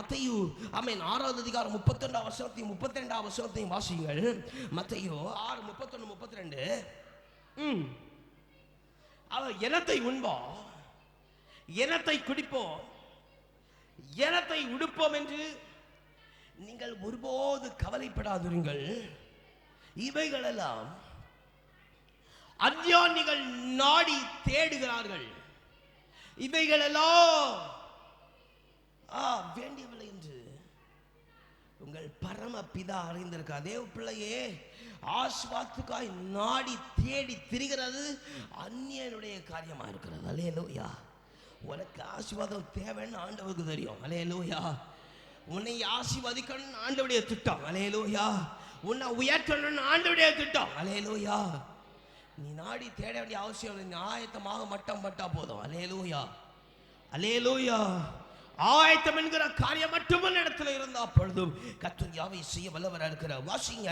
மத்தையு ஆமென் ஆறாவது அதிகாரம் முப்பத்தொண்டாம் வருஷத்தையும் முப்பத்தி ரெண்டாம் வருஷத்தையும் வாசியுங்கள். மத்தையோ ஆறு முப்பத்தொன்னு முப்பத்தி ரெண்டு ம். அவ எனத்தை உண்போம் இனத்தை குடிப்போம் இனத்தை உடுப்போம் என்று நீங்கள் ஒருபோது கவலைப்படாதிருங்கள். இவைகளெல்லாம் அந்யோன்னிகள் நாடி தேடுகிறார்கள். இவைகளெல்லாம் உங்கள் பிதா அறிந்திருக்கா அதே பிள்ளையே ஆஸ்வாத்துக்காய் நாடி தேடி திரிகிறது அந்நியனுடைய காரியமா இருக்கிறது. அலே லோயா உனக்கு ஆசீர்வாதம் தேவைன்னு ஆண்டவருக்கு தெரியும். அலே லோயா உன்னை ஆசீர்வதிக்கணும் ஆண்டவுடைய திட்டம். அலே லோயா உன்னை உயர்த்தணும்னு ஆண்டவுடைய திட்டம். அலே லோயா நீ நாடி தேட வேண்டிய அவசியம் இல்லை. நீ மட்டம் பட்டா போதும். அலே லோயா அலே லோயா ஆயத்தம் என்கிற காரியம் மட்டும் இடத்துல இருந்தா பொழுதும் கத்தர் யாவை செய்ய வல்லவராக இருக்கிற வாசிங்க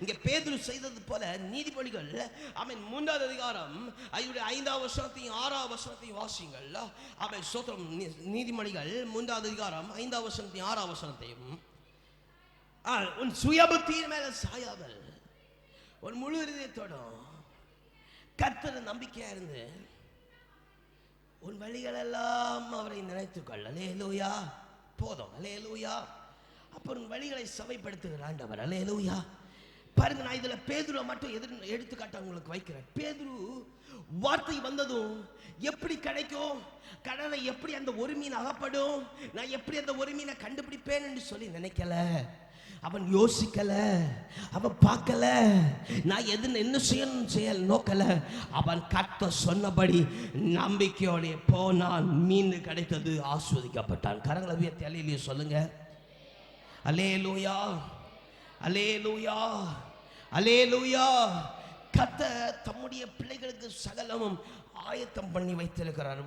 இங்க பேதுரு செய்தது போல நீதிபதிகள் அவன் மூன்றாவது அதிகாரம் ஐயுடைய ஐந்தாவது வருஷத்தையும் ஆறாவது வருஷத்தையும் வாசிங்கள் அவன் சோத்திரம் நீ- நீதிமொழிகள் மூன்றாவது அதிகாரம் ஐந்தாவது வருஷத்தையும் ஆறாவது வசனத்தையும். ஆ, உன் சுயபுத்தியின் மேல சாயாமல் உன் முழு இதயத்தோடும் கத்தர் நம்பிக்கையா இருந்து உன் வழிகளெல்லாம் அவரை நினைத்துக்கொள் அலேலூயா போதும். அலேலூயா அப்போ உன் வழிகளை சபைப்படுத்துகிற ஆண்டவர். அலேலூயா பாருங்க நான் இதில் பேதுருவை மட்டும் எதிர் எடுத்துக்காட்ட உங்களுக்கு வைக்கிறேன். பேதுரு வார்த்தை வந்ததும் எப்படி கிடைக்கும்? கடலை எப்படி அந்த ஒரு மீன் அகப்படும்? நான் எப்படி அந்த ஒரு மீனை கண்டுபிடிப்பேன்னு சொல்லி நினைக்கல. அவன் யோசிக்கல அவன் பார்க்கல. நான் எது என்ன செய்யணும் செயல் நோக்கல. அவன் கத்த சொன்னபடி நம்பிக்கையோடைய போனான் மீன் கிடைத்தது ஆஸ்வதிக்கப்பட்டான் கரங்களை தலையிலேயே சொல்லுங்க. அலே லூயா அலே லூயா அலே லூயா கத்த தம்முடைய பிள்ளைகளுக்கு சகலமும் ஆயத்தம் பண்ணி வைத்திருக்கிறார்.